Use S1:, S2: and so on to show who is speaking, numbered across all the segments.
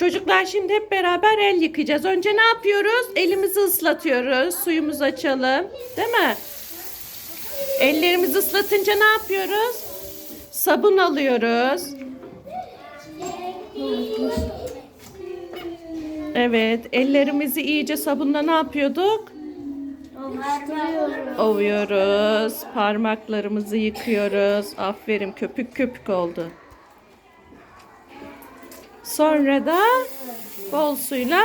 S1: Çocuklar şimdi hep beraber el yıkayacağız. Önce ne yapıyoruz? Elimizi ıslatıyoruz. Suyumuzu açalım. Değil mi? Ellerimizi ıslatınca ne yapıyoruz? Sabun alıyoruz. Evet, ellerimizi iyice sabunla ne yapıyorduk? Ovuyoruz. Parmaklarımızı yıkıyoruz. Aferin köpük köpük oldu. Sonra da bol suyla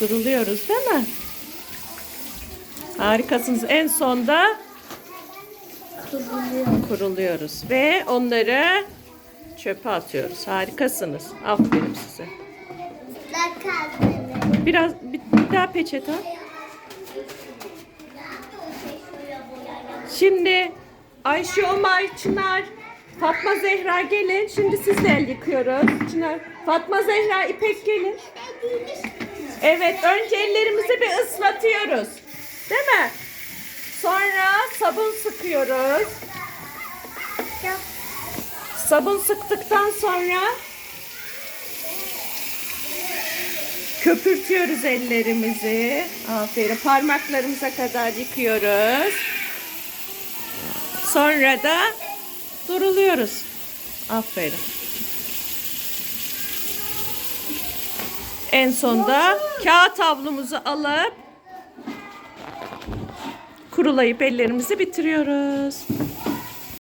S1: duruluyoruz değil mi? Harikasınız. En sonda kuruluyoruz ve onları çöpe atıyoruz. Harikasınız. Aferin size. Biraz bir, bir daha peçete. Şimdi Ayşe, Ömer, Çınar, Fatma Zehra gelin. Şimdi siz de el yıkıyoruz. Çınar, Fatma Zehra, İpek gelin. Evet, önce ellerimizi bir ıslatıyoruz. Değil mi? Sonra sabun sıkıyoruz. Sabun sıktıktan sonra köpürtüyoruz ellerimizi. Aferin. Parmaklarımıza kadar yıkıyoruz. Sonra da duruluyoruz. Aferin. En sonda kağıt havlumuzu alıp kurulayıp ellerimizi bitiriyoruz.